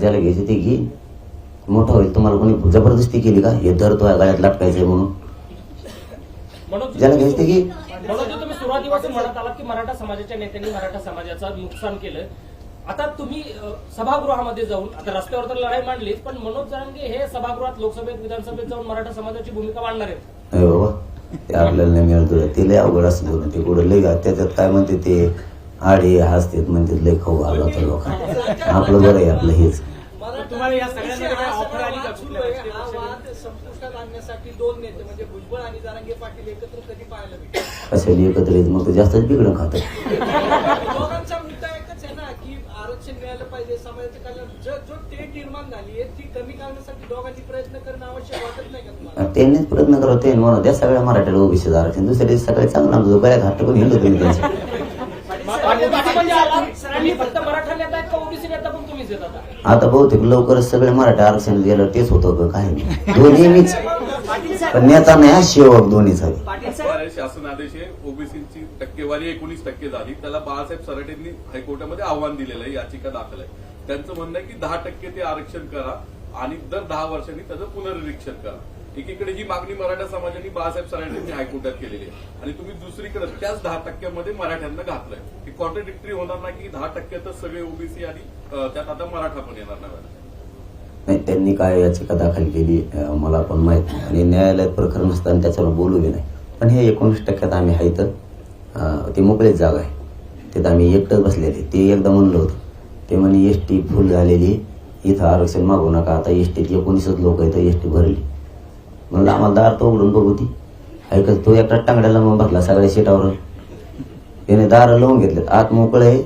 ज्याला घ्यायचे ते घे. मोठं होईल. तुम्हाला कोणी जबरदस्ती केली का? हे दर तो गळ्यात लटकायचंय म्हणून. ज्याला घ्यायचं ते घे. तुम्ही सुरुवातीपासून म्हणत आलात की मराठा समाजाच्या नेत्यांनी मराठा समाजाचं नुकसान केलं. आता तुम्ही सभागृहामध्ये जाऊन आता रस्त्यावर तर लढाई मांडलीच पण मनोज जरांगे हे सभागृहात लोकसभेत विधानसभेत जाऊन मराठा समाजाची भूमिका मांडणार आहेत. अरे बाबा ते आपल्याला नाही मिळत ते लय अवघड असं बोलून ते कुठं लय त्याच्यात काय म्हणते ते? आडे हसतेत म्हणते लय खाऊ घालला होता लोकांना आपलं बरं आहे आपलं हेच. तुम्हाला या सगळ्यांमध्ये काय ऑफर आली का कुठल्या हा संपुष्टात आणण्यासाठी दोन नेते म्हणजे भुजबळ आणि जारांगे पाटील एकत्र कधी पाहायला भेटले कशाला एकत्र येत मग जास्तच दोघांचा मुद्दा एकच आहे ना की आरक्षण मिळालं पाहिजे समाजाचं कल्याण. जो जो निर्माण झाली आहे ती कमी करण्यासाठी दोघांनी प्रयत्न करणं आवश्यक वाटत नाही का तुम्हाला? त्यांनीच प्रयत्न करत म्हणून त्या सगळ्या मराठ्याला ओबीसी आरक्षण. दुसऱ्या दिवशी सगळे चांगलं आमचं गळ्यात हात टाकून हिंडत तुम्ही त्यांच्या आता आता बहुतेक लवकरच सगळे मराठा आरक्षण गेलं तेच होतं का काय? नाही. दोन्ही मीच पण नेता नाही दोन्हीच आहे बरं, शासन आदेश आहे ओबीसीची टक्केवारी एकोणीस टक्के झाली. त्याला बाळासाहेब सराटेंनी हायकोर्टामध्ये आव्हान दिलेलं आहे याचिका दाखल आहे. त्यांचं म्हणणं आहे की दहा टक्के ते आरक्षण करा आणि दर दहा वर्षांनी त्याचं पुनर्निरीक्षण करा. एकीकडे ही मागणी मराठा समाजाने बाळासाहेब सरांनी हायकोर्टात केलेली आहे. आणि तुम्ही दुसरीकडे त्याच दहा टक्क्यामध्ये मराठ्यांना घातलंय. ही कॉन्ट्रडिक्टरी होणार नाही की दहा टक्क्यातच सगळे ओबीसी आणि त्यात आता मराठा पण येणार नाही. नाही त्यांनी काय याचिका दाखल केली मला पण माहीत नाही. आणि न्यायालयात प्रकरण असताना त्याच्यावर बोलू बी नाही. पण हे एकोणीस टक्क्यात आम्ही आहे तर ते ती मोकळीच जागा आहे. तिथं आम्ही एकटंच बसलेले ते एकदा म्हणलं होतं. ते म्हणे एस टी फुल झालेली इथं आरक्षण मागू नका. आता एस टीत एकोणीसच लोक आहेत एस टी भरली. म्हणलं आम्हाला दार तो उघडून बघू ती. ऐकत तो एकटा टांगड्याला मग बसला सगळ्या शेटावर त्याने दार लावून घेतलेत. आत मोकळे आहे.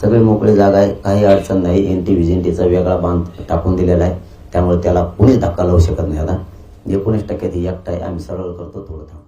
सगळे मोकळे जागा आहे. काही अडचण नाही. एन टी विजेंटीचा वेगळा बांध टाकून दिलेला आहे. त्यामुळे त्याला कोणीच धक्का लावू शकत नाही आता. एकोणीस टक्क्यात ही एकटा आहे. आम्ही सरळ करतो थोडं थांब